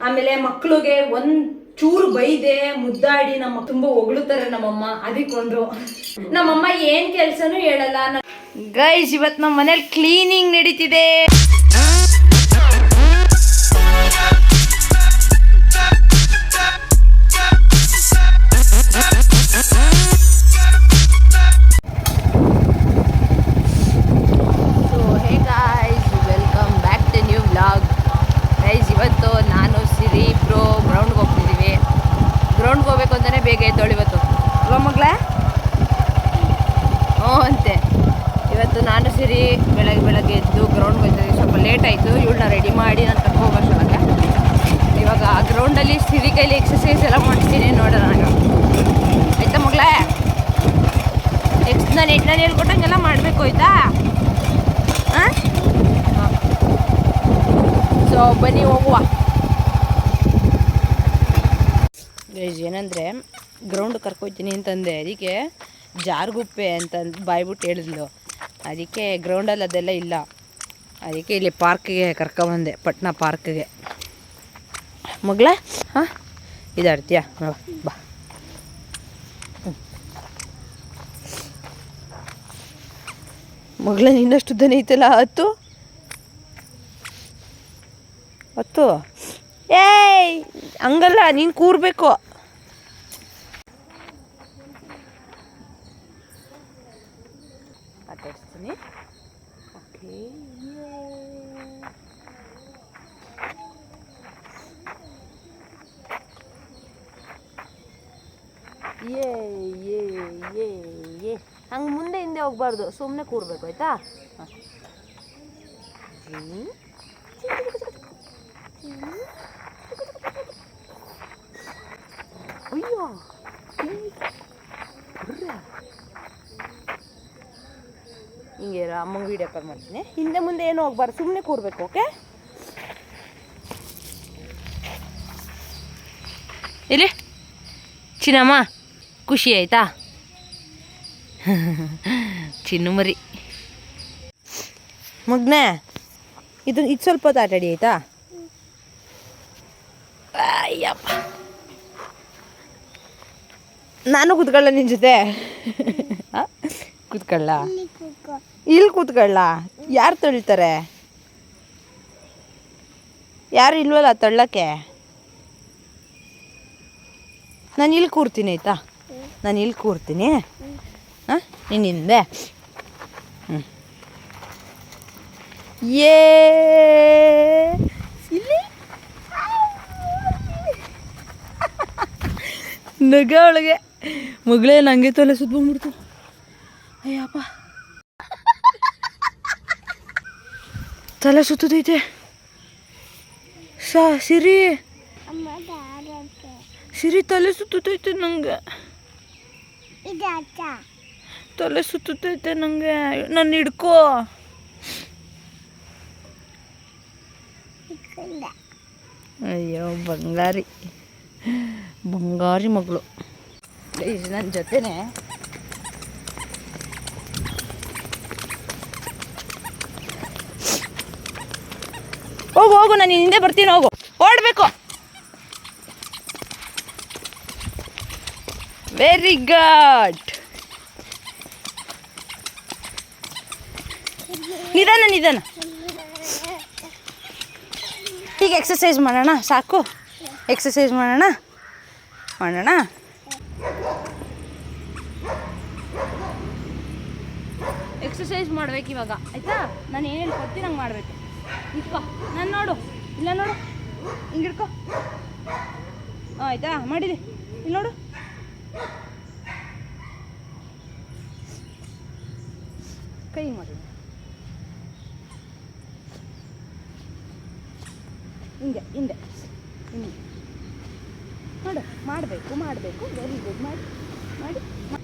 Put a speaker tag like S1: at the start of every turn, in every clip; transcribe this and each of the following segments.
S1: ಆಮೇಲೆ ಮಕ್ಕಳಿಗೆ ಒಂದ್ ಚೂರು ಬೈದೆ, ಮುದ್ದಾಡಿ ನಮ್ಮ ತುಂಬಾ ಹೊಗಳುತ್ತಾರೆ ನಮ್ಮಮ್ಮ. ಅದಕ್ಕೊಂಡ್ರು ನಮ್ಮಮ್ಮ ಏನ್ ಕೆಲ್ಸನೂ ಹೇಳಲ್ಲ. ಗೈಸ್ ಇವತ್ ನಮ್ಮ ಮನೇಲಿ ಕ್ಲೀನಿಂಗ್ ನಡೀತಿದೆ. ಸಿರಿ ಬೆಳಗ್ಗೆ ಬೆಳಗ್ಗೆ ಎದ್ದು ಗ್ರೌಂಡ್ಗೆ ಹೋಗ್ತಿದ್ವಿ ಸ್ವಲ್ಪ ಲೇಟ್ ಆಯಿತು. ಇವಳನ್ನ ರೆಡಿ ಮಾಡಿ ನಾನು ಕರ್ಕೊ ಹೋಗೋಷ್ಟೊಳಗೆ ಇವಾಗ ಆ ಗ್ರೌಂಡಲ್ಲಿ ಸಿರಿ ಕೈಲಿ ಎಕ್ಸಸೈಸ್ ಎಲ್ಲ ಮಾಡ್ತೀನಿ ನೋಡೋಣ ನಾನು. ಆಯ್ತಾ ಮಗಳೇ? ನೆಕ್ಸ್ಟ್ ನಾನು ನಾನು ಹೇಳ್ಕೊಟ್ಟಂಗೆಲ್ಲ ಮಾಡಬೇಕು, ಆಯ್ತಾ? ಹಾಂ? ಸೊ ಬನ್ನಿ ಹೋಗುವ. ಏನಂದರೆ ಗ್ರೌಂಡ್ ಕರ್ಕೊಯ್ತೀನಿ ಅಂತಂದೆ. ಅದಕ್ಕೆ ಜಾರ್ಗುಪ್ಪೆ ಅಂತಂದು ಬಾಯ್ಬಿಟ್ಟು ಹೇಳಿದ್ಲು. ಅದಕ್ಕೆ ಗ್ರೌಂಡಲ್ಲಿ ಅದೆಲ್ಲ ಇಲ್ಲ. ಅದಕ್ಕೆ ಇಲ್ಲಿ ಪಾರ್ಕಿಗೆ ಕರ್ಕೊಂಬಂದೆ, ಪಟ್ನಾ ಪಾರ್ಕ್ಗೆ ಮಗಳ, ಹಾಂ? ಇದಾಡ್ತೀಯ ಬಾ. ಮಗಳ ನಿನ್ನಷ್ಟು ದನ ಐತಲ್ಲ? ಹತ್ತು? ಹತ್ತು? ಏಯ್, ಹಂಗಲ್ಲ, ನೀನು ಕೂರ್ಬೇಕು ಮಾತಾಡಿಸ್ತೀನಿ ಓಕೆ ಏ ಏ ಏ ಏ ಹಂಗೆ ಮುಂದೆ ಹೋಗ್ಬಾರ್ದು ಸುಮ್ಮನೆ ಕೂರ್ಬೇಕು, ಆಯ್ತಾ. ಅಯ್ಯೋ, ಹಿಂಗೆ ಅಮ್ಮಂಗೆ ವೀಡಿಯೋ ಕಾಲ್ ಮಾಡ್ತೀನಿ. ಹಿಂದೆ ಮುಂದೆ ಏನು ಹೋಗ್ಬಾರ್ದು ಸುಮ್ಮನೆ ಕೂರ್ಬೇಕು ಓಕೆ ಇಲ್ಲಿ ಚಿನ್ನಮ್ಮ, ಖುಷಿ ಆಯ್ತಾ? ಚಿನ್ನು ಮರಿ ಮಗ್ನೆ ಇದು ಇದು ಸ್ವಲ್ಪ ಹೊತ್ತು ಆಟಾಡಿ ಆಯ್ತಾ? ಅಯ್ಯಪ್ಪ. ನಾನು ಕೂತ್ಕೊಳ್ಳ ನಿನ್ನ ಜೊತೆ? ಕೂತ್ಕೊಳ್ಳ? ಇಲ್ಲಿ ಕೂತ್ಕೊಳ್ಳ. ಯಾರು ತಳ್ತಾರೆ? ಯಾರು ಇಲ್ವಲ್ಲ ತಳ್ಳಕ್ಕೆ? ನಾನು ಇಲ್ಲಿ ಕೂರ್ತೀನಿ ಆಯ್ತಾ? ನಾನು ಇಲ್ಲಿ ಕೂರ್ತೀನಿ. ಹಾಂ ನೀನು ಹಿಂದೆ ಹ್ಞೂ ಏ ಇಲ್ಲಿ? ನಗ ಒಳಗೆ. ಮಗಳೇ ನಂಗೆ ತಲೆ ಸುತ್ತ ಬಂದ್ಬಿಡ್ತು. ಅಯ್ಯಪ್ಪ. ತಲೆ ಸುತ್ತದೈತೆ. ಸಾ ಸಿರಿ. ಸಿರಿ ತಲೆ ಸುತ್ತೈತೆ ನಂಗೆ. ತಲೆ ಸುತ್ತೈತೆ ನಂಗೆ. ನನ್ನ ಹಿಡ್ಕೋ. ಅಯ್ಯೋ ಬಂಗಾರಿ. ಬಂಗಾರಿ ಮಗಳು. ನನ್ನ ಜೊತೆನೆ. ಹೋಗು ಹೋಗು ನಾನು ಹಿಂದೆ ಬರ್ತೀನಿ ಹೋಗು. ಓಡಬೇಕು. ವೆರಿ ಗುಡ್ ನಿಧಾನ ನಿಧಾನ. ಈಗ ಎಕ್ಸಸೈಸ್ ಮಾಡೋಣ? ಸಾಕು? ಎಕ್ಸಸೈಸ್ ಮಾಡೋಣ? ಮಾಡೋಣ? ಎಕ್ಸಸೈಸ್ ಮಾಡ್ಬೇಕು ಇವಾಗ, ಆಯ್ತಾ? ನಾನು ಏನು ಹೇಳ್ಕೊಡ್ತೀನಿ ಹಂಗೆ ಮಾಡಬೇಕು. ಇಟ್ಕೋ. ನಾನು ನೋಡು. ಇಲ್ಲ ನೋಡು. ಹಿಂಗೆ ಇಟ್ಕೋ. ಆಯ್ತಾ? ಮಾಡಿದೆ. ಇಲ್ಲಿ ನೋಡು. ಕೈ ಮಾಡಿ. ಹಿಂಗೆ ಹಿಂದೆ ಹಿಂಗೆ ಮಾಡು ಮಾಡಬೇಕು ಮಾಡಬೇಕು ವೆರಿ ಗುಡ್ ಮಾಡಿ ಮಾಡಿ ಮಾ-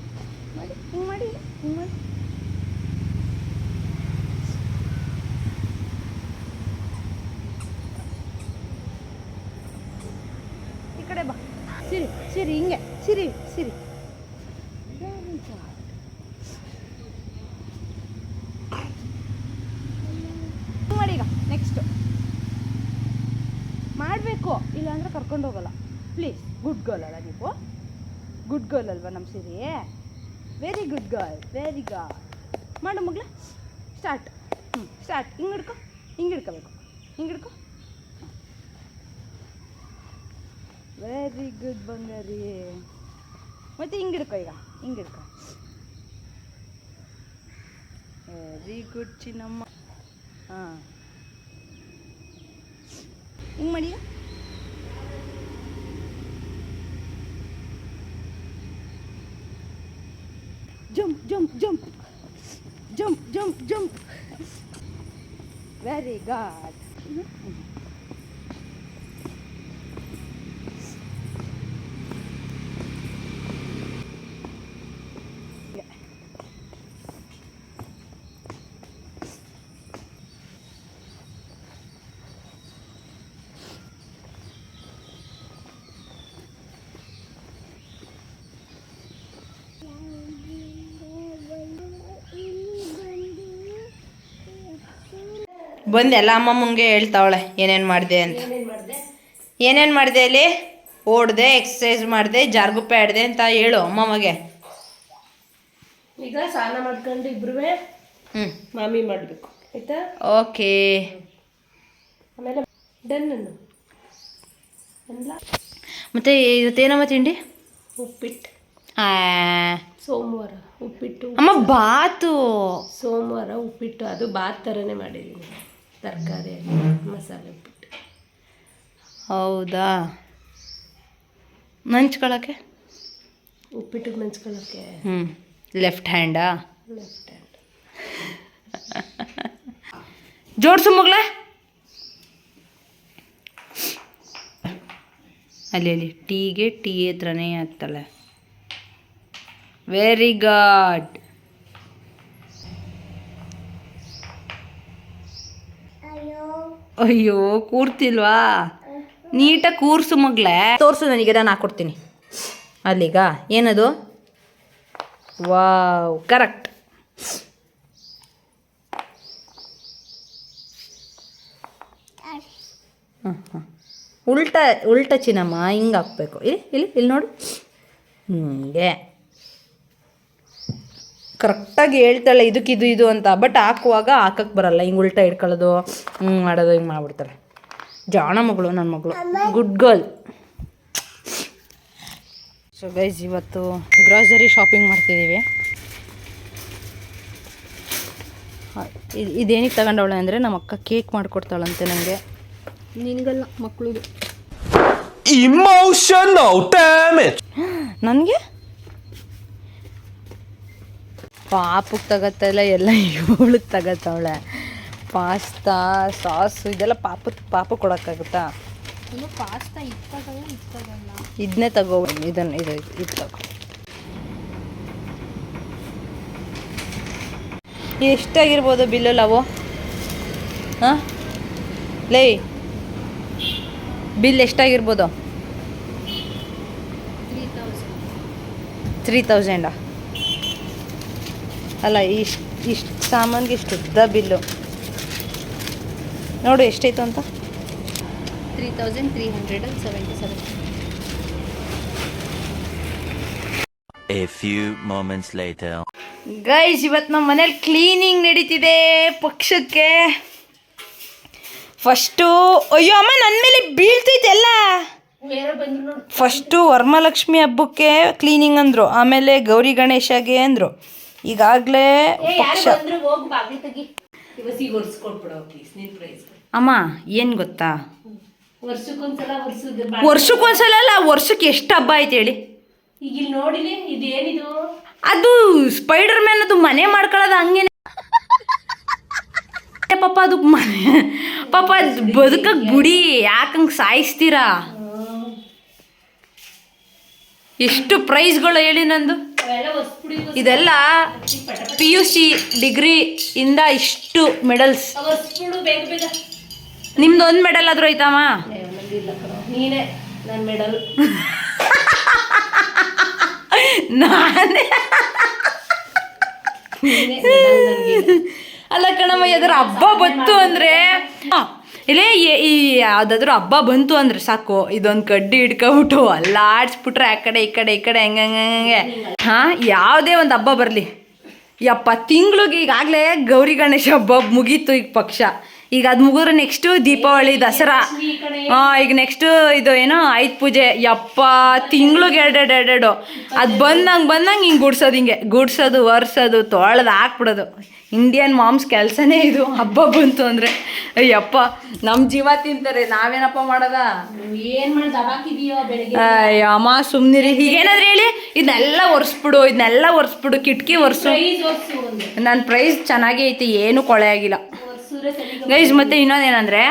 S1: ಮಾಡಿ ಹಿಂಗೆ ಮಾಡಿ ಹಿಂಗೆ ಮಾಡಿ ಈ ಕಡೆ ಬಾ ಸಿರಿ ಸಿರಿ ಹಿಂಗೆ ಸಿರಿ ಸಿರಿ Very good. ಹಿಂಗ್ ಮಾಡಿ ಈಗ ನೆಕ್ಸ್ಟ್ ಬೇಕು ಇಲ್ಲಾಂದ್ರೆ ಕರ್ಕೊಂಡು ಹೋಗಲ್ಲ. ಪ್ಲೀಸ್ ಗುಡ್ ಗರ್ಲ್ ಅಲ್ಲ ನೀವು. ಗುಡ್ ಗರ್ಲ್ ಅಲ್ವಾ ನಮ್ಮ Siri? Very good girl very ಗಾ ಮಾಡು ಮಗ್ಲ ಸ್ಟಾರ್ಟ್ ಹ್ಞೂ ಸ್ಟಾರ್ಟ್ ಹಿಂಗೆ ಹಿಡ್ಕೊ, ಹಿಂಗೆ ಹಿಡ್ಕೋಬೇಕು. ಹಿಂಗೆ ಹಿಡ್ಕೊ. ವೆರಿ ಗುಡ್ ಬಂಗಾರಿ. ಮತ್ತೆ ಹಿಂಗೆ ಹಿಡ್ಕೊ ಈಗ, ಹಿಂಗೆ ಹಿಡ್ಕೊ. ವೆರಿ ಗುಡ್ ಚಿನ್ನಮ್ಮ. ಹಾಂ. ಹಿಂಗೆ ಮಾಡಿ jump, jump, jump, jump, jump, jump. Very good. Mm-hmm. ಬಂದು ಎಲ್ಲ ಅಮ್ಮಮ್ಮಂಗೆ ಹೇಳ್ತಾವಳೆ ಏನೇನು ಮಾಡಿದೆ ಅಂತ. ಏನೇನು ಮಾಡಿದೆ ಅಲ್ಲಿ? ಓಡಿದೆ ಎಕ್ಸಸೈಸ್ ಮಾಡಿದೆ ಜಾರ್ಗುಪ್ಪೆ ಆಡಿದೆ ಅಂತ ಹೇಳು ಅಮ್ಮಮ್ಮಗೆ
S2: ಈಗ ಸ್ನಾನ ಮಾಡ್ಕೊಂಡು ಇಬ್ರು
S1: ಹ್ಞೂ
S2: ಮಾಮಿ ಮಾಡಬೇಕು ಆಯ್ತಾ?
S1: ಓಕೆ.
S2: ಆಮೇಲೆ ಡನ್ ಎಲ್ಲ
S1: ಇವತ್ತೇನಮ್ಮ ತಿಂಡಿ?
S2: ಉಪ್ಪಿಟ್ಟು. ಸೋಮವಾರ ಉಪ್ಪಿಟ್ಟು.
S1: ಅಮ್ಮ ಬಾತು.
S2: ಸೋಮವಾರ ಉಪ್ಪಿಟ್ಟು ಅದು ಬಾತ್ ಥರನೇ ಮಾಡಿದ್ದೀನಿ. ತರಕಾರಿ ಮಸಾಲೆ ಉಪ್ಪಿಟ್ಟು.
S1: ಹೌದಾ? ನಂಚ್ಕೊಳ್ಳೋಕ್ಕೆ
S2: ಉಪ್ಪಿಟ್ಟಿಗೆ ನಂಚ್ಕೊಳ್ಳೋಕ್ಕೆ
S1: ಹ್ಞೂ ಲೆಫ್ಟ್ ಹ್ಯಾಂಡಾ
S2: ಲೆಫ್ಟ್ ಹ್ಯಾಂಡ್
S1: ಜೋಡಿಸು ಮಗಳೇ. ಅಲ್ಲಿ ಅಲ್ಲಿ. ಟೀಗೆ ಟೀ ಹತ್ರನೇ ಆಗ್ತಾಳೆ. ವೆರಿ ಗುಡ್ ಅಯ್ಯೋ, ಕೂರ್ತಿಲ್ವಾ? ನೀಟಾಗಿ ಕೂರ್ಸು ಮಗ್ಲೆ ತೋರಿಸು ನನಗೆ ನಾನು ಹಾಕ್ಕೊಡ್ತೀನಿ ಅಲ್ಲಿಗ, ಏನದು? Wow, correct. ಹಾಂ ಹಾಂ ಉಲ್ಟ ಉಲ್ಟ ಚಿನ್ನಮ್ಮ, ಹಿಂಗೆ ಹಾಕ್ಬೇಕು. ಇಲ್ಲಿ ಇಲ್ಲಿ ಇಲ್ಲಿ ನೋಡು. ಹಿಂಗೆ. ಕರೆಕ್ಟಾಗಿ ಹೇಳ್ತಾಳೆ ಇದಕ್ಕೆ ಇದು ಇದು ಅಂತ. ಬಟ್ ಹಾಕುವಾಗ ಹಾಕಕ್ಕೆ ಬರಲ್ಲ ಹಿಂಗೆ ಉಲ್ಟಾ ಇಟ್ಕೊಳ್ಳೋದು ಹ್ಞೂ ಮಾಡೋದು ಹಿಂಗೆ ಮಾಡಿಬಿಡ್ತಾರೆ. ಜಾಣ ಮಗಳು ನನ್ನ ಮಗಳು. ಗುಡ್ ಗರ್ಲ್ ಸೊ ಗೈಸ್ ಇವತ್ತು ಗ್ರಾಸರಿ ಶಾಪಿಂಗ್ ಮಾಡ್ತಿದ್ದೀವಿ ಇದು ಇದೇನಿಗೆ ತಗೊಂಡವಳೆ ಅಂದರೆ ನಮ್ಮ ಅಕ್ಕ ಕೇಕ್ ಮಾಡಿಕೊಡ್ತಾಳಂತೆ ನನಗೆ ನಿನಗಲ್ಲ ಮಕ್ಕಳಿಗೆ
S3: ಇಮೋಷನ್ ಡ್ಯಾಮೇಜ್
S1: ನನಗೆ? ಪಾಪಕ್ಕೆ ತಗತ್ತಲ್ಲ ಎಲ್ಲ ಇವಳಿಗೆ ತಗತ್ತವಳೆ. ಪಾಸ್ತಾ ಸಾಸು ಇದೆಲ್ಲ ಪಾಪ ಪಾಪ ಕೊಡೋಕ್ಕಾಗುತ್ತಾ?
S2: ಪಾಸ್ತಾ
S1: ಇದನ್ನೇ ತಗೋ. ಇದನ್ನು ಇದು ಇದು ತಗೋ. ಎಷ್ಟಾಗಿರ್ಬೋದು ಬಿಲ್ಲು ಲವು? ಹಾಂ? ಲೇ ಬಿಲ್ ಎಷ್ಟಾಗಿರ್ಬೋದು?
S2: ತ್ರೀ ತೌಸಂಡಾ?
S1: ಅಲ್ಲ ಇಷ್ಟು ಇಷ್ಟು ಸಾಮಾನಿಗೆ ಇಷ್ಟು ಉದ್ದ ಬಿಲ್ಲು. ನೋಡು ಎಷ್ಟಾಯ್ತು ಅಂತ?
S2: Three thousand three hundred and seventy seven.
S4: A few moments later.
S1: ಗೈಸ್ ಇವತ್ತು ನಮ್ಮ ಮನೇಲಿ ಕ್ಲೀನಿಂಗ್ ನಡೀತಿದೆ ಪಕ್ಷಕ್ಕೆ. ಫಸ್ಟು ಅಯ್ಯೋ ಅಮ್ಮ ನನ್ನ ಮೇಲೆ
S2: ಬೀಳ್ತೈತೆ ಅಲ್ಲ
S1: ಫಸ್ಟು ವರಮಹಾಲಕ್ಷ್ಮಿ ಹಬ್ಬಕ್ಕೆ ಕ್ಲೀನಿಂಗ್ ಅಂದರು. ಆಮೇಲೆ ಗೌರಿ ಗಣೇಶಗೆ ಅಂದರು. ಈಗಾಗಲೇ ಅಮ್ಮ ಏನು ಗೊತ್ತಾ?
S2: ವರ್ಷಕ್ಕೊಂದ್ಸಲ
S1: ಅಲ್ಲ ವರ್ಷಕ್ಕೆ ಎಷ್ಟು ಹಬ್ಬ ಆಯ್ತು ಹೇಳಿ?
S2: ಇಲ್ಲಿ ನೋಡಿಲಿ ಇದೇನಿದು?
S1: ಅದು ಸ್ಪೈಡರ್ ಮ್ಯಾನ್ ಅದು ಮನೆ ಮಾಡ್ಕೊಳ್ಳೋದು ಹಂಗೇನೆ. ಪಾಪ ಅದು ಮನೆ ಪಾಪ ಅದು ಬದುಕಕ್ಕೆ ಬಿಡಿ ಯಾಕಂಗೆ ಸಾಯಿಸ್ತೀರಾ? ಎಷ್ಟು ಪ್ರೈಸ್ಗಳು ಹೇಳಿ ನಂದು. ಇದೆಲ್ಲ ಪಿ ಯು ಸಿ ಡಿಗ್ರಿ ಇಂದ ಇಷ್ಟು ಮೆಡಲ್ಸ್ ನಿಮ್ದು ಒಂದು ಮೆಡಲ್ ಆದ್ರೂ
S2: ಆಯ್ತಮ್ಮ? ನೀನೇ ನನ್ನ ಮೆಡಲ್
S1: ನಾನೇ. ಅಲ್ಲ ಕಣಮ್ಮ ಯಾವ್ದಾರ ಹಬ್ಬ ಬತ್ತು ಅಂದ್ರೆ ಇಲ್ಲೇ ಈ- ಯಾವುದಾದ್ರೂ ಹಬ್ಬ ಬಂತು ಅಂದ್ರೆ ಸಾಕು. ಇದೊಂದು ಕಡ್ಡಿ ಹಿಡ್ಕೊಬಿಟ್ಟು ಅಲ್ಲಾಡ್ಸ್ಬಿಟ್ರೆ ಆ ಕಡೆ, ಈ ಕಡೆ ಈ ಕಡೆ, ಹಂಗೆ, ಹೆಂಗೆ ಹಾಂ, ಯಾವುದೇ ಒಂದು ಹಬ್ಬ ಬರಲಿ. ಯಪ್ಪ, ತಿಂಗ್ಳಿಗೆ ಈಗಾಗಲೇ ಗೌರಿ ಗಣೇಶ ಹಬ್ಬ ಮುಗೀತು ಈಗ ಪಕ್ಷ. ಈಗ ಅದು ಮುಗಿದ್ರೆ ನೆಕ್ಸ್ಟು ದೀಪಾವಳಿ ದಸರಾ. ಹಾಂ ಈಗ ನೆಕ್ಸ್ಟು ಇದು ಏನೋ ಆಯ್ತು ಪೂಜೆ. ಯಪ್ಪ ತಿಂಗ್ಳಿಗೆ ಎರಡೆರಡು ಎರಡೆರಡು ಅದು ಬಂದಂಗೆ ಬಂದಂಗೆ ಹಿಂಗೆ ಗುಡ್ಸೋದು ಹಿಂಗೆ. ಗುಡ್ಸೋದು ಒರ್ಸೋದು ತೊಳೆದು ಹಾಕ್ಬಿಡೋದು. ಇಂಡಿಯನ್ ಮಾಮ್ಸ್ ಕೆಲಸನೇ ಇದು. ಹಬ್ಬ ಬಂತು ಅಂದರೆ. ಅಯ್ಯಪ್ಪ ನಮ್ಮ ಜೀವ ತಿಂತಾರೆ. ನಾವೇನಪ್ಪ ಮಾಡೋದ? ಅಯ್ಯೋ ಅಮ್ಮ ಸುಮ್ಮನಿರಿ ಈಗೇನಾದ್ರು ಹೇಳಿ? ಇದನ್ನೆಲ್ಲ ಒರೆಸ್ಬಿಡು ಇದನ್ನೆಲ್ಲ ಒರೆಸ್ಬಿಡು. ಕಿಟಕಿ ಒರೆಸು. ನನ್ನ ಪ್ರೈಸ್ ಚೆನ್ನಾಗೇ ಐತಿ ಏನು ಕೊಳೆ ಆಗಿಲ್ಲ. ಗೈಸ್ ಮತ್ತೆ ಇನ್ನೊಂದೇನಂದರೆ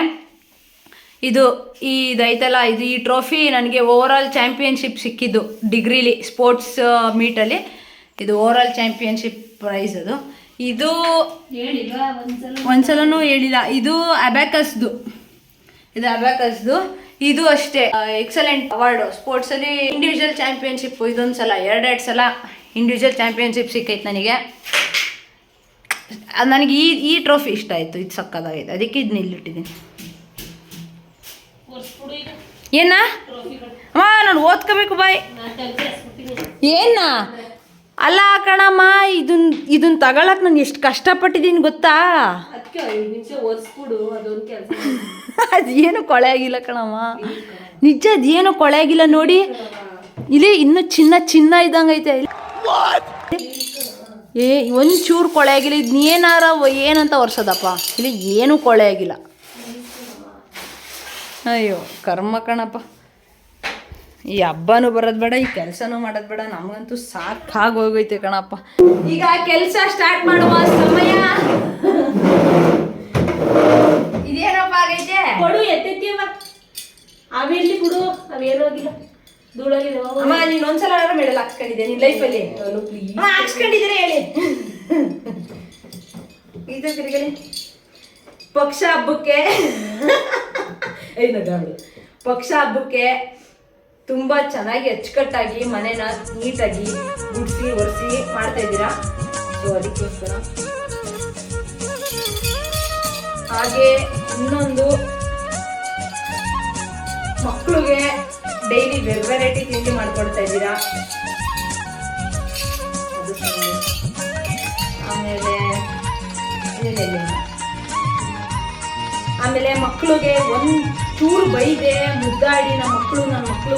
S1: ಇದು ಈ ಇದೈತಲ್ಲ ಇದು ಈ ಟ್ರೋಫಿ ನನಗೆ ಓವರ್ ಆಲ್ ಚಾಂಪಿಯನ್ಶಿಪ್ ಸಿಕ್ಕಿದ್ದು ಡಿಗ್ರಿಲಿ ಸ್ಪೋರ್ಟ್ಸ್ ಮೀಟಲ್ಲಿ ಇದು ಓವರ್ ಆಲ್ ಚಾಂಪಿಯನ್ಶಿಪ್ ಪ್ರೈಸ್ ಅದು. ಇದು ಒಂದ್ಸಲನೂ ಹೇಳಿಲ್ಲ. ಇದು ಅಬ್ಯಾಕಸ್ದು ಇದು ಅಬ್ಯಾಕಸ್ದು ಇದು ಅಷ್ಟೇ. ಎಕ್ಸಲೆಂಟ್ ಅವಾರ್ಡು ಸ್ಪೋರ್ಟ್ಸಲ್ಲಿ ಇಂಡಿವಿಜುವಲ್ ಚಾಂಪಿಯನ್ಶಿಪ್ ಇದೊಂದು ಸಲ ಎರಡೆರಡು ಸಲ ಇಂಡಿವಿಜುವಲ್ ಚಾಂಪಿಯನ್ಶಿಪ್ ಸಿಕ್ಕೈತೆ ನನಗೆ. ನನಗೆ ಈ ಈ ಟ್ರೋಫಿ ಇಷ್ಟ ಆಯಿತು. ಇದು ಸಕ್ಕದಾಗೈತೆ ಅದಕ್ಕೆ ಇದನ್ನ ಇಲ್ಲಿಟ್ಟಿದ್ದೀನಿ. ಏನ?
S2: ಮಾ
S1: ಅಮ್ಮ ನಾನು ಓದ್ಕೋಬೇಕು ಬಾಯ್. ಏನ? ಅಲ್ಲ ಕಣಮ್ಮ ಇದನ್ ಇದನ್ನ ತಗೊಳಕ್ ನಾನು ಎಷ್ಟು ಕಷ್ಟಪಟ್ಟಿದ್ದೀನಿ ಗೊತ್ತಾ? ಅದೇನು ಕೊಳೆ ಆಗಿಲ್ಲ ಕಣಮ್ಮ. ನಿಜ ಅದೇನು ಕೊಳೆ ಆಗಿಲ್ಲ ನೋಡಿ. ಇಲ್ಲಿ ಇನ್ನು ಚಿನ್ನ ಚಿನ್ನ ಇದ್ದಂಗೈತೆ. ಐತೆ ಇಲ್ಲಿ ಏ ಒಂಚೂರು ಕೊಳೆ ಆಗಿಲ್ಲ. ಇದು ಏನಾರ ಏನಂತ ವರ್ಷದಪ್ಪ ಇಲ್ಲಿ ಏನು ಕೊಳೆ ಆಗಿಲ್ಲ. ಅಯ್ಯೋ, ಕರ್ಮ ಕಣಪ್ಪ. ಈ ಹಬ್ಬನೂ ಬರೋದು ಬೇಡ, ಈ ಕೆಲಸನೂ ಮಾಡೋದು ಬೇಡ. ನಮಗಂತೂ ಸಾಕಾಗಿ ಹೋಗೈತೆ ಕಣಪ್ಪ. ಈಗ ಕೆಲಸ ಸ್ಟಾರ್ಟ್ ಮಾಡುವ ಸಮಯ. ಇದೇನಪ್ಪ ಆಗೈತೆ?
S2: ಕೊಡು ಎತ್ತೈತಿಯವ ಅವೆಲ್ಲಿ ಬಿಡು ಅವೇನು ಧೂಳಾಗಿದೆ
S1: ಅಮ್ಮ ನೀನ್ ಒಂದ್ಸಲ ಮೆಡಲ್ ಹಾಕ್ಸ್ಕೊಂಡಿದ್ದೆ ನಿನ್ ಲೈಫಲ್ಲಿ ಹಾಕ್ಸ್ಕೊಂಡಿದ್ರೆ ಹೇಳಿ? ಇದು ತಿರುಗಲಿ. ಪಕ್ಷ ಹಬ್ಬಕ್ಕೆ ಐನಗಾಡು ಪಕ್ಷ ಹಬ್ಬಕ್ಕೆ ತುಂಬಾ ಚೆನ್ನಾಗಿ ಅಚ್ಚುಕಟ್ಟಾಗಿ ಮನೇನ ನೀಟಾಗಿ ಗುಡಿಸಿ ಒರೆಸಿ ಮಾಡ್ತಾ ಇದ್ದೀರಾ? ಸೊ ಅದಕ್ಕೋಸ್ಕರ. ಹಾಗೆ ಇನ್ನೊಂದು ಮಕ್ಕಳಿಗೆ ಡೈಲಿ ವೆರೈಟಿ ತಿಂಡಿ ಮಾಡ್ಕೊಡ್ತಾ ಇದ್ದೀರಾ. ಆಮೇಲೆ ಆಮೇಲೆ ಮಕ್ಕಳಿಗೆ ಒಂದು ಚೂರು ಬೈದೆ, ಮುದ್ದಾಡಿ ನಮ್ಮ ಮಕ್ಕಳು ನನ್ನ ಮಕ್ಕಳು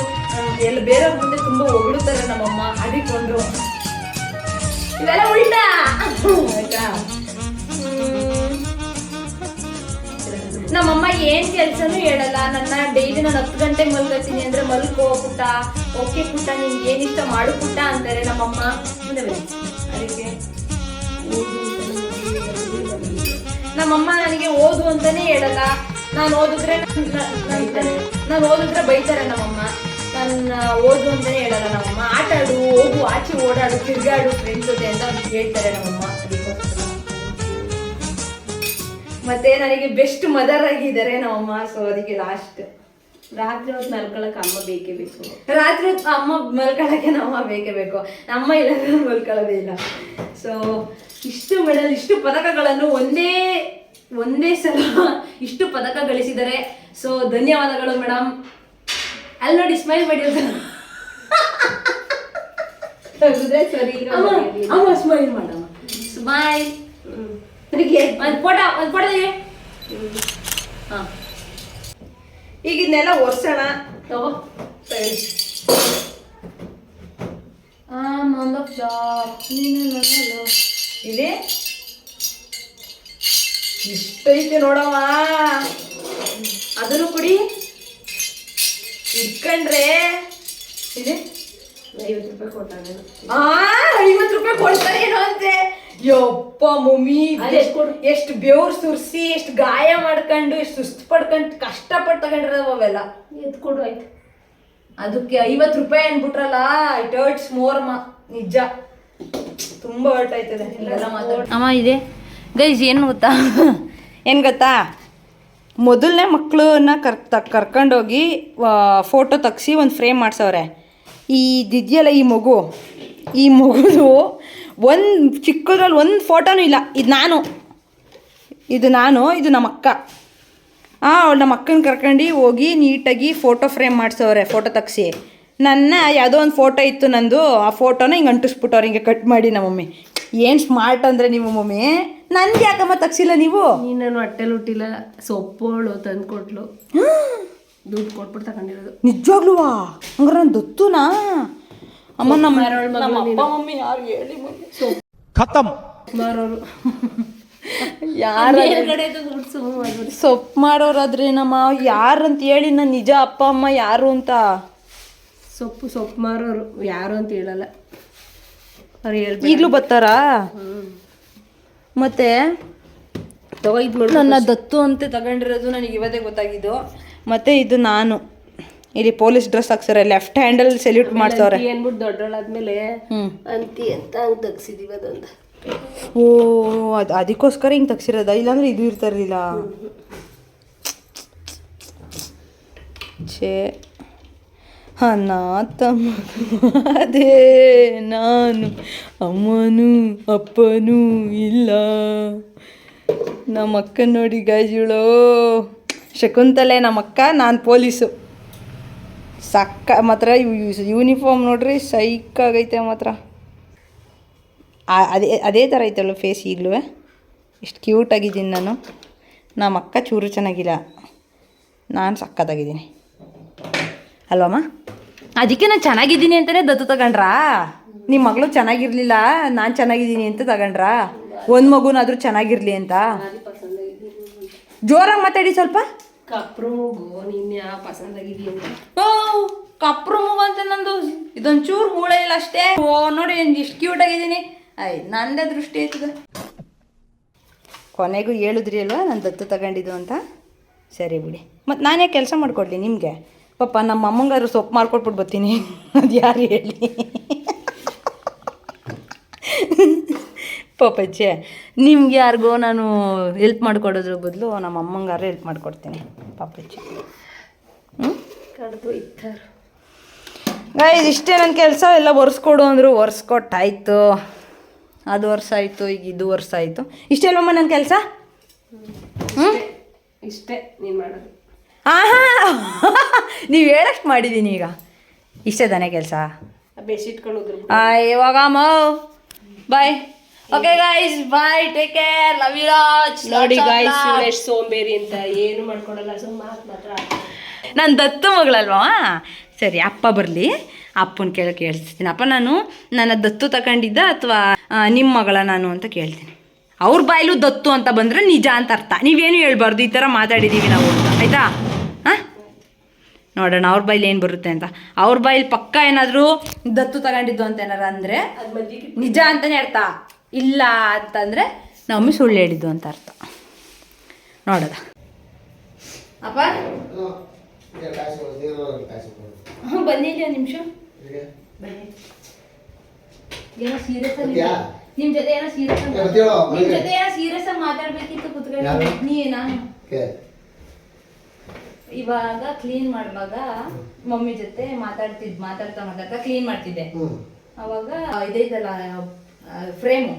S1: ಎಲ್ಲ ಬೇರೆಯವ್ರ ಮುಂದೆ ತುಂಬ ಹೊಗಳುತ್ತಾರೆ ನಮ್ಮಮ್ಮ ಅದಕ್ಕೊಂಡ್ರು ಇವೆಲ್ಲ ಉಲ್ಟಾ? ಆಯ್ತಾ? ನಮ್ಮಮ್ಮ ಏನ್ ಕೆಲ್ಸನೂ ಹೇಳಲ್ಲ. ನನ್ನ ಡೈಲಿ ನಾನು ಹತ್ತು ಗಂಟೆ ಮಲ್ಕೋತೀನಿ ಅಂದ್ರೆ ಮಲ್ಕೋ ಪುಟ್ಟ, ಓಕೆ ಪುಟ್ಟ, ನಿನ್ಗೆ ಏನ್ ಇಷ್ಟ ಮಾಡು ಪುಟ್ಟ ಅಂತಾರೆ ನಮ್ಮಮ್ಮ. ಅದಕ್ಕೆ ನಮ್ಮಮ್ಮ ನನಗೆ ಓದು ಅಂತಾನೆ ಹೇಳಲ್ಲ. ನಾನು ಓದಿದ್ರೆ ನಾನು ಓದಿದ್ರೆ ಬೈತಾರೆ ನಮ್ಮಮ್ಮ. ನನ್ನ ಓದು ಅಂತಾನೆ ಹೇಳಲ್ಲ ನಮ್ಮಮ್ಮ. ಆಟ ಆಡು ಹೋಗು, ಆಚೆ ಓಡಾಡು, ತಿರ್ಗಾಡು ಫ್ರೆಂಡ್ಸ್ ಜೊತೆ ಅಂತ ಹೇಳ್ತಾರೆ ನಮ್ಮಮ್ಮ. ಮತ್ತೆ ನನಗೆ ಬೆಸ್ಟ್ ಮದರ್ ಆಗಿದ್ದಾರೆ ನಮ್ಮಮ್ಮ ಸೊ ಅದಕ್ಕೆ ಲಾಸ್ಟ್
S2: ರಾತ್ರಿ ಹೊತ್ತು ಮಲ್ಕೊಳಕ್ ಅಮ್ಮ ಬೇಕೇ ಬೇಕು.
S1: ರಾತ್ರಿ ಹೊತ್ತು ಅಮ್ಮ ಮಲ್ಕೊಳಕ್ಕೆ ನಮ್ಮ ಬೇಕೇ ಬೇಕು. ನಮ್ಮ ಇಲ್ಲದ್ರೆ ಮಲ್ಕೊಳ್ಳೋದೇ ಇಲ್ಲ. ಸೊ ಇಷ್ಟು ಮೆಡಲ್ ಇಷ್ಟು ಪದಕಗಳನ್ನು ಒಂದೇ ಒಂದೇ ಸಲ ಇಷ್ಟು ಪದಕ ಗಳಿಸಿದರೆ ಸೊ ಧನ್ಯವಾದಗಳು ಮೇಡಮ್ ಅಲ್ಲಿ ನೋಡಿ ಸ್ಮೈಲ್ ಮಾಡಿ
S2: ತೆಗೆದ್ರೆ ಸರಿ ಇರೋ
S1: ಅಮ್ಮ ಅಮ್ಮ ಸ್ಮೈಲ್ ಮಾಡಮ್ಮ. ಸ್ಮೈಲ್
S2: ಅದಕ್ಕೆ
S1: ಒಂದು ಫೋಟೋ ಒಂದು ಫೋಟೋ ತೆಗಿ ಹಾಂ. ಈಗ ಇದನ್ನೆಲ್ಲ ಒರ್ಸೋಣ.
S2: ತಗೋ.
S1: ಸರಿ. ಇಲ್ಲಿ. ಇಷ್ಟೈತೆ ನೋಡವ ಅದನ್ನು ಕುಡಿ. ಇಟ್ಕಂಡ್ರೆ. ಇದೆ
S2: ಐವತ್ತು ರೂಪಾಯಿ
S1: ಕೊಡ್ತಾರೆ ಐವತ್ತು ರೂಪಾಯಿ ಕೊಡ್ತಾರೆ ಏನೋ ಅಂತೆ. ಯಪ್ಪ ಮಮ್ಮಿ ಎಷ್ಟು ಬೆವ್ರು ಸುರಿಸಿ ಎಷ್ಟು ಗಾಯ ಮಾಡ್ಕೊಂಡು ಎಷ್ಟು ಸುಸ್ತು ಪಡ್ಕೊಂಡು ಕಷ್ಟಪಟ್ಟು ತಗೊಂಡಿರೋದು ಅವೆಲ್ಲ.
S2: ಎತ್ಕೊಡು ಆಯ್ತು.
S1: ಅದಕ್ಕೆ ಐವತ್ತು ರೂಪಾಯಿ ಅನ್ಬಿಟ್ರಲ್ಲ ಇಟ್ ಹರ್ಟ್ಸ್ ಮೋರ್ ಮಾ ನಿಜ. ತುಂಬಾ ಹರ್ಟ್ ಆಯ್ತದೆ. ಅಮ್ಮ ಇದೆ. ಗೈಜ್ ಏನು ಗೊತ್ತಾ? ಏನು ಗೊತ್ತಾ? ಮೊದಲನೇ ಮಕ್ಕಳನ್ನ ಕರ್ ತಕ್ ಕರ್ಕೊಂಡೋಗಿ ಫೋಟೋ ತೆಗ್ಸಿ ಒಂದು ಫ್ರೇಮ್ ಮಾಡ್ಸವ್ರೆ. ಈ ದಿದ್ಯಲ್ಲ ಈ ಮಗು ಈ ಮಗುದು ಒಂದು ಚಿಕ್ಕದ್ರಲ್ಲಿ ಒಂದು ಫೋಟೋನೂ ಇಲ್ಲ. ಇದು ನಾನು. ಇದು ನಾನು ಇದು ನಮ್ಮ ಅಕ್ಕ ಹಾಂ ಅವಳು ನಮ್ಮ ಅಕ್ಕನ ಕರ್ಕೊಂಡು ಹೋಗಿ ನೀಟಾಗಿ ಫೋಟೋ ಫ್ರೇಮ್ ಮಾಡಿಸೋರೆ ಫೋಟೋ ತೆಗ್ಸಿ. ನನ್ನ ಯಾವುದೋ ಒಂದು ಫೋಟೋ ಇತ್ತು ನಂದು ಆ ಫೋಟೋನ ಹಿಂಗೆ ಅಂಟಿಸ್ಬಿಟ್ಟವ್ರೆ ಹಿಂಗೆ ಕಟ್ ಮಾಡಿ ನಮ್ಮ ಮಮ್ಮಿ. ಏನು ಸ್ಮಾರ್ಟ್ ಅಂದರೆ ನೀವು ಮಮ್ಮಿ? ನನ್ಗೆ ಯಾಕಮ್ಮ ತಗ್ಸಿಲ್ಲ ನೀವು?
S2: ನೀನು ಹೊಟ್ಟೆಲಿ ಹುಟ್ಟಿಲ್ಲ ಸೊಪ್ಪೋಳು ತಂದು ಕೊಟ್ಲು. ದುಡ್ಡು ಕೊಟ್ಬಿಟ್ಟು ತಗೊಂಡಿರೋದು.
S1: ನಿಜವಾಗ್ಲೂವಾ? ಹಂಗಾರೆ ನಾನು ದತ್ತುನಾ? ಅಮ್ಮ ನಮ್ಮ ನಮ್ಮ ಅಪ್ಪ ಮಮ್ಮಿ ಯಾರು ಹೇಳಿ ಮಮ್ಮಿ?
S2: ಮಾರೋರು.
S1: ಯಾರು ಸೊಪ್ಪು ಮಾಡೋರಾದ್ರೆ ನಮ್ಮ ಯಾರಂತ ಹೇಳಿ ನಾನು ನಿಜ ಅಪ್ಪ ಅಮ್ಮ ಯಾರು ಅಂತ?
S2: ಸೊಪ್ಪು ಸೊಪ್ಪು ಮಾರೋರು. ಯಾರು ಅಂತ ಹೇಳಲ್ಲ. ಅವ್ರು ಹೇಳ್ಬೇಕು
S1: ಈಗಲೂ ಬರ್ತಾರಾ? ಮತ್ತೆ?
S2: ತಗೋ ಇದು
S1: ನನ್ನ ದತ್ತು ಅಂತ ತಗೊಂಡಿರೋದು ನನಗೆ ಇವತ್ತೇ ಗೊತ್ತಾಗಿದ್ದು. ಮತ್ತೆ ಇದು ನಾನು. ಇಲ್ಲಿ ಪೊಲೀಸ್ ಡ್ರೆಸ್ ಹಾಕ್ಸವ್ರೆ ಲೆಫ್ಟ್ ಹ್ಯಾಂಡಲ್ ಸೆಲ್ಯೂಟ್ ಮಾಡ್ಸವ್ರೆ
S2: ಏನ್ಬಿಟ್ಟು ದೊಡ್ಡೋಳಾದ್ಮೇಲೆ ಅಂತಿ ಅಂತ ಹಂಗೆ ತಗ್ಸಿದೀವಿ ಅದೊಂದು.
S1: ಓ ಅದು ಅದಕ್ಕೋಸ್ಕರ ಹಿಂಗೆ ತೆಗ್ಸಿರೋದ? ಇಲ್ಲಾಂದ್ರೆ ಇದು ಇರ್ತಾರಿಲ್ಲ ಛೇ. ಅನಾಥ ಅದೇ ನಾನು ಅಮ್ಮನೂ ಅಪ್ಪನೂ ಇಲ್ಲ. ನಮ್ಮ ಅಕ್ಕ ನೋಡಿ ಗಾಜಿಳೋ ಶಕುಂತಲೆ ನಮ್ಮ ಅಕ್ಕ ನಾನು ಪೊಲೀಸು. ಸಕ್ಕ ಮಾತ್ರ ಯೂನಿಫಾರ್ಮ್ ನೋಡ್ರಿ ಸೈಕಾಗೈತೆ ಮಾತ್ರ. ಅದೇ ಅದೇ ಥರ ಐತಲ್ಲ ಫೇಸ್ ಈಗಲೂ. ಎಷ್ಟು ಕ್ಯೂಟಾಗಿದ್ದೀನಿ ನಾನು. ನಮ್ಮ ಅಕ್ಕ ಚೂರು ಚೆನ್ನಾಗಿಲ್ಲ. ನಾನು ಸಕ್ಕತ್ತಾಗಿದ್ದೀನಿ. ಅಲ್ವಮ್ಮ? ಅದಕ್ಕೆ ನಾನು ಚೆನ್ನಾಗಿದ್ದೀನಿ ಅಂತಲೇ ದತ್ತು ತಗೊಂಡ್ರಾ? ನಿಮ್ಮ ಮಗಳು ಚೆನ್ನಾಗಿರಲಿಲ್ಲ ನಾನು ಚೆನ್ನಾಗಿದ್ದೀನಿ ಅಂತ ತಗೊಂಡ್ರಾ? ಒಂದು ಮಗುನಾದರೂ ಚೆನ್ನಾಗಿರಲಿ ಅಂತ? ಜೋರಾಗಿ ಮಾತಾಡಿ ಸ್ವಲ್ಪ.
S2: ಪಸಂದಾಗಿದೀಯ
S1: ಓ ಕಪ್ರು ಮೂಗು ಅಂತ. ನಂದು ಇದೊಂದು ಚೂರು ಮೂಳೆ ಇಲ್ಲ ಅಷ್ಟೇ. ಓ, ನೋಡಿ ಇಷ್ಟು ಕ್ಯೂಟ್ ಆಗಿದ್ದೀನಿ. ಐ, ನಂದೇ ದೃಷ್ಟಿ ಐತದ ಕೊನೆಗೂ ಹೇಳಿದ್ರಿ ಅಲ್ವಾ ನಾನು ದತ್ತು ತಗೊಂಡಿದ್ದು ಅಂತ? ಸರಿ ಬಿಡಿ. ಮತ್ತು ನಾನೇ ಕೆಲಸ ಮಾಡಿಕೊಡ್ಲಿ ನಿಮಗೆ. ಪಾಪ, ನಮ್ಮ ಅಮ್ಮಂಗಾರು ಸೊಪ್ಪು ಮಾಡ್ಕೊಟ್ಬಿಟ್ಟು ಬರ್ತೀನಿ. ಅದು ಯಾರು ಹೇಳಿ? ಪಾಪಚ್ಚೆ ನಿಮ್ಗೆ ಯಾರಿಗೋ ನಾನು ಹೆಲ್ಪ್ ಮಾಡಿಕೊಡೋದ್ರ ಬದಲು ನಮ್ಮ ಅಮ್ಮಂಗಾರು ಹೆಲ್ಪ್ ಮಾಡಿಕೊಡ್ತೀನಿ. ಪಾಪಚ್ಚೆ ಹ್ಞೂ
S2: ಕಡ್ದು ಇತ್ತಾರು
S1: ಇಷ್ಟೇ ನನ್ನ ಕೆಲಸ ಎಲ್ಲ ಒರೆಸ್ಕೊಡು ಅಂದರು ಒರೆಸ್ಕೊಟ್ಟಾಯ್ತು. ಅದು ವರ್ಷ ಆಯಿತು ಈಗ ಇದು ವರ್ಷ ಆಯಿತು. ಇಷ್ಟೇ ಅಲ್ವಮ್ಮ ನನ್ನ ಕೆಲಸ? ಹ್ಞೂ
S2: ಇಷ್ಟೇ. ನೀನು ಮಾಡೋದು.
S1: ಆಹಾ! ನೀವು ಹೇಳಷ್ಟು ಮಾಡಿದ್ದೀನಿ ಈಗ. ಇಷ್ಟೇ ತಾನೇ ಕೆಲಸ?
S2: ಆ ಬೆಡ್ಶೀಟ್ಗಳು
S1: ಇವಾಗ ಅಮ್ಮ bye okay guys bye take care love you latch
S2: ನೋಡಿ ಗಾಯ್ಸ್ ಎಷ್ಟು ಸೋಂಬೇರಿ ಅಂತ ಏನು ಮಾಡ್ಕೊಡಲ್ಲ ಸುಮ್ಮ ಮಾತು ಮಾತ್ರ.
S1: ನಾನು ದತ್ತು ಮಗಳಲ್ವಾ? ಸರಿ ಅಪ್ಪ ಬರಲಿ. ಅಪ್ಪನ ಕೇಳ ಕೇಳಿಸ್ತೀನಿ. ಅಪ್ಪ ನಾನು ನನ್ನ ದತ್ತು ತಗೊಂಡಿದ್ದ ಅಥವಾ ನಿಮ್ಮ ಮಗಳ ನಾನು ಅಂತ ಕೇಳ್ತೀನಿ. ಅವ್ರ ಬಾಯಲು ದತ್ತು ಅಂತ ಬಂದರೆ ನಿಜ ಅಂತ ಅರ್ಥ. ನೀವೇನು ಹೇಳ್ಬಾರ್ದು ಈ ಥರ ಮಾತಾಡಿದ್ದೀವಿ ನಾವು ಅಂತ. ಆಯಿತಾ? ಹಾಂ? ನೋಡೋಣ ಅವ್ರ ಬಾಯಲ್ಲಿ ಏನು ಬರುತ್ತೆ ಅಂತ. ಅವ್ರ ಬಾಯಲ್ಲಿ ಪಕ್ಕ ಏನಾದರೂ ದತ್ತು ತಗೊಂಡಿದ್ದು ಅಂತ ಏನಾರ ಅಂದರೆ ನಿಜ ಅಂತಲೇ ಅರ್ಥ. ಇಲ್ಲ ಅಂತಂದರೆ ನಮ್ಮಿ ಸುಳ್ಳು ಹೇಳಿದ್ದು ಅಂತ ಅರ್ಥ. ನೋಡೋದ ಅಪ್ಪ? ಬಂದಿಲ್ಲ ನಿಮಿಷ? ಏನೋ ಸೀರಿಯಸ್ ನಿಮ್ ಜೊತೆ ಏನೋ ಸೀರಿಯಸ್? ನಿಮ್ ಜೊತೆ ಏನೋ ಸೀರಿಯಸ್ ಆಗಿ ಮಾತಾಡ್ಬೇಕಿತ್ತು ಕುತ್ಕೊಂಡು. ನಾನು? ಇವಾಗ ಕ್ಲೀನ್ ಮಾಡುವಾಗ ಮಮ್ಮಿ ಜೊತೆ ಮಾತಾಡ್ತಿದ್ ಮಾತಾಡ್ತಾ ಮಾತಾಡ್ತಾ ಕ್ಲೀನ್ ಮಾಡ್ತಿದ್ದೆ. ಅವಾಗ ಇದೈತಲ್ಲ ಫ್ರೇಮು.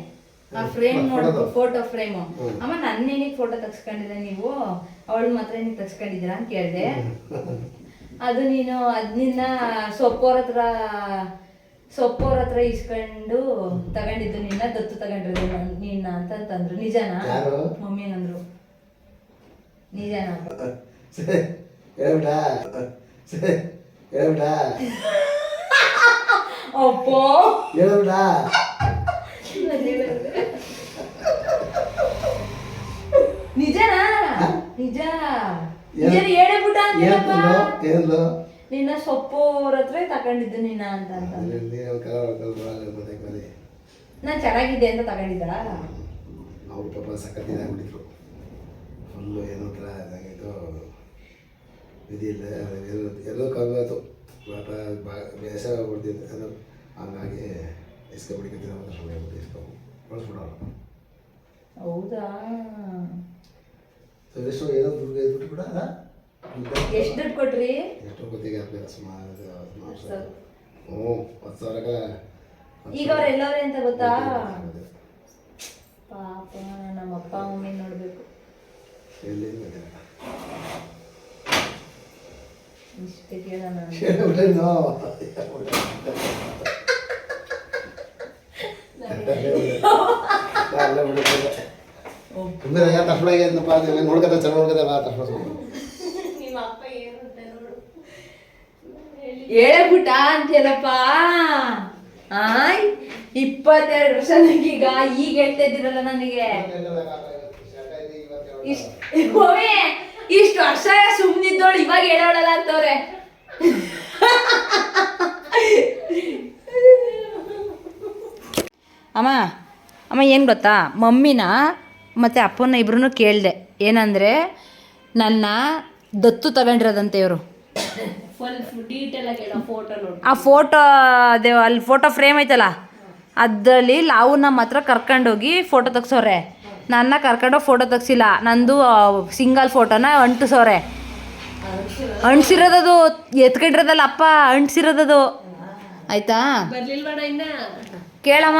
S1: ಆ ಫ್ರೇಮ್ ನೋಡೋ ಫೋಟೋ ಫ್ರೇಮು. ಅಮ್ಮ ನನ್ನೇನಿಗೆ ಫೋಟೋ ತಗ್ಸ್ಕೊಂಡಿದ್ರೆ ನೀವು? ಅವಳು ಮಾತ್ರ ಏನಿಗೆ ತಗ್ಸ್ಕೊಂಡಿದ್ದೀರಾ ಅಂತ ಕೇಳಿದೆ. ಅದು ನೀನು ಅದನ್ನ ಸೊಪ್ಪೋರ ಹತ್ರ ಸೊಪ್ಪೋರ ಹತ್ರ ಇಸ್ಕೊಂಡು ತಗೊಂಡಿದ್ದು ನಿನ್ನ ದತ್ತು ತಗೊಂಡಿರೋದು ನನ್- ನಿನ್ನ ಅಂತ ಅಂತಂದ್ರು ನಿಜನಾ? ಮಮ್ಮಿ ಏನಂದ್ರು ನಿಜನಾ ಅಪ್ಪೋ ನಿಜನಾ? ನಿಜ. ನಿಜ ಹೇಳೇ ಬಿಟ್ಟ ನಿನ್ನ ಸೊಪ್ಪು ಹತ್ರ ತಗೊಂಡಿದ್ದು ನಿನ್ನ ಅಂತ
S3: ನೀನು
S1: ಚೆನ್ನಾಗಿದೆ ಅಂತ ತಗೊಂಡಿದ್ದ?
S3: ಅವ್ರ ಪಾಪ ಫುಲ್ಲು ಏನೋ ಥರ ಇದಾಗಿತ್ತು. ವಿಧಿ ಎಲ್ಲೋ ಪಾಪ ಬಾ ಬೇಸರ ಆಗ್ಬಿಡ್ತಿದ್ದು ಅದು ಹಂಗಾಗಿ ಇಸ್ಕೊಬಿಡಿಕತ್ತೀನಿ ಮತ್ತೆ ಸುಮ್ಮನೆ
S1: ಹೌದಾ?
S3: ಎಷ್ಟು ಏನೋ ದುಡ್ಡು ಇದ್ಬಿಟ್ಟು ಕೂಡ
S1: ಎಷ್ಟು ದುಡ್ಡು ಕೊಟ್ರಿ?
S3: ಎಷ್ಟು ಗೊತ್ತಿಗೆ ಆಗ್ಲಿಲ್ಲ ಸುಮಾರು. ಹ್ಞೂ ಹತ್ತು ಸಾವಿರಕ್ಕೆ
S1: ಈಗ ಅವ್ರು ಎಲ್ಲವ್ರೆ ಅಂತ ಗೊತ್ತಾ? ಪಾಪ ನಮ್ಮ ಅಪ್ಪ ಅಮ್ಮಿ ನೋಡಬೇಕು?
S3: ಇಷ್ಟೇ ನೋ. ಅಲ್ಲ ಯಾ ಏನಪ್ಪ ಚೆನ್ನಾಗಿ ಬಾ
S1: ಹೇಳಬಿಟ್ಟ. ಅಂತೀಯಲ್ಲಪ್ಪ ಆಯ್ ಇಪ್ಪತ್ತೆರಡು ವರ್ಷ ನಂಗೀಗ ಈಗ ಹೇಳ್ತಾ ಇದ್ದೀರಲ್ಲ ನನಗೆ. ಇಷ್ಟು ವರ್ಷ ಸುಮ್ಮನಿದ್ದೋಳು ಇವಾಗ ಹೇಳೋಳಲ್ಲ ಅಂತವ್ರೆ. ಅಮ್ಮ ಅಮ್ಮ ಏನು ಗೊತ್ತಾ? ಮಮ್ಮಿನ ಮತ್ತು ಅಪ್ಪನ ಇಬ್ಬರೂ ಕೇಳಿದೆ. ಏನಂದರೆ ನನ್ನ ದತ್ತು ತಗೊಂಡಿರೋದಂತೆ ಇವರು. ಆ ಫೋಟೋ ಅದೇ ಅಲ್ಲಿ ಫೋಟೋ ಫ್ರೇಮ್ ಐತಲ್ಲ ಅದರಲ್ಲಿ ಲಾವು ನಮ್ಮ ಹತ್ರ ಕರ್ಕೊಂಡೋಗಿ ಫೋಟೋ ತೆಗ್ಸೋರೆ. ನನ್ನ ಕರ್ಕೊಂಡೋಗಿ ಫೋಟೋ ತೆಗ್ಸಿಲ್ಲ ನಂದು ಸಿಂಗಲ್ ಫೋಟೋನ ಅಂಟಿಸೋರೆ. ಅಂಟಿಸಿರೋದದು ಎತ್ಕೊಂಡಿರೋದಲ್ಲ ಅಪ್ಪ ಅಂಟಿಸಿರೋದದು. ಆಯ್ತಾ? ಕೇಳಮ್ಮ.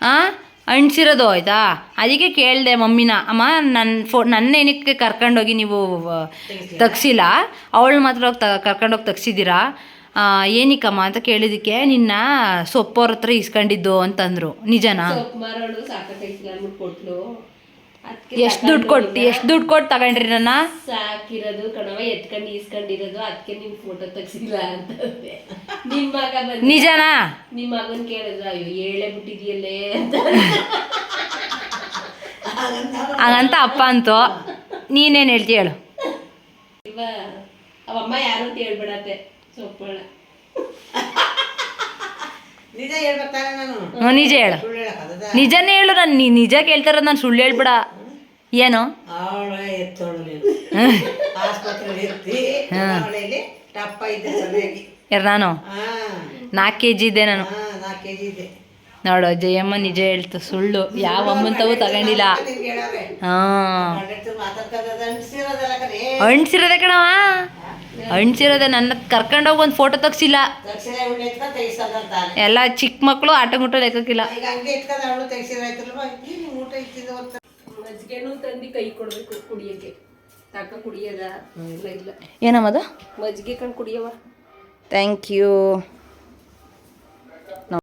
S1: ಹಾಂ ಅಂಟಿಸಿರೋದು ಆಯ್ತಾ? ಅದಕ್ಕೆ ಕೇಳಿದೆ ಮಮ್ಮಿನ ಅಮ್ಮ ನನ್ನ ಫೋ ನನ್ನ ಏನಕ್ಕೆ ಕರ್ಕೊಂಡೋಗಿ ನೀವು ತಗ್ಸಿಲ್ಲ. ಅವಳು ಮಾತ್ರ ಹೋಗಿ ತ ಕರ್ಕೊಂಡೋಗಿ ತಗ್ಸಿದ್ದೀರಾ? ಏನಿಕ್ಕಮ್ಮ ಏನಕ್ಕಮ್ಮ ಅಂತ ಕೇಳಿದಕ್ಕೆ ನಿನ್ನ ಸೊಪ್ಪವ್ರ ಹತ್ರ ಇಸ್ಕೊಂಡಿದ್ದು ಅಂತಂದರು. ನಿಜನಾ? ಎಷ್ಟು ದುಡ್ಡು ಕೊಟ್ಟು ಎಷ್ಟು ದುಡ್ಡು ಕೊಟ್ಟು ತಗೊಂಡ್ರಿ ನನ್ನ?
S2: ಸಾಕಿರೋದು ಕಣವ ಎತ್ಕೊಂಡು ಈಸ್ಕೊಂಡಿರೋದು ಅದಕ್ಕೆ ನಿಮ್ ಫೋಟೋ ತೆಗ್ಸಿಲ್ಲ ಅಂತ ನಿಮ್ ಮಗ
S1: ನಿಜನ?
S2: ನಿಮ್ ಮಗನ್ ಕೇಳಿದ್ರು ಅಯ್ಯೋ ಹೇಳೇ ಬಿಟ್ಟಿದ್ಯಲ್ಲೇ ಅಂತ.
S1: ಹಂಗಂತ ಅಪ್ಪ ಅಂತು ನೀನೇನು ಹೇಳ್ತಿ ಹೇಳು.
S2: ಅವ ಅವಮ್ಮ ಯಾರು ಅಂತ ಹೇಳ್ಬಿಡತ್ತೆ ಸೊಪ್ಪಳ
S1: ಹ್ಞೂ ನಿಜ ಹೇಳು. ನಿಜನೇ ಹೇಳು ನಾನು ನೀ ನಿಜ ಕೇಳ್ತಾರ ನಾನು ಸುಳ್ಳು ಹೇಳ್ಬಿಡ. ಏನು?
S5: ನೀನು.
S1: ಯಾರು ನಾಲ್ಕು ಕೆ ಜಿ ಇದ್ದೆ ನಾನು.
S5: ಇದೆ.
S1: ನೋಡು ಜಯಮ್ಮ ನಿಜ ಹೇಳ್ತು ಸುಳ್ಳು. ಯಾವ ಅಮ್ಮಂತವೂ ತಗೊಂಡಿಲ್ಲ. ಹಾ. ಅಣ್ಸಿರೋದೆ ಕಣವ ಅಣ್ಸಿರೋದೆ ನನ್ನ ಕರ್ಕೊಂಡೋಗಿ ಒಂದು ಫೋಟೋ ತೆಗ್ಸಿಲ್ಲ. ಎಲ್ಲ ಚಿಕ್ಕ ಮಕ್ಕಳು ಆಟ ಮುಟ್ಟ ಲೆಕ್ಕಕ್ಕಿಲ್ಲ.
S2: ತಂದು ಕೈ ಕೊಡ್ಬೇಕು ಕುಡಿಯಕ್ಕೆ. ತಾಕ ಕುಡಿಯದ ಇಲ್ಲ. ಇಲ್ಲ
S1: ಏನಮ್ಮದು?
S2: ಮಜ್ಜಿಗೆ ಕಣ್ ಕುಡಿಯವ
S1: ಥ್ಯಾಂಕ್ ಯು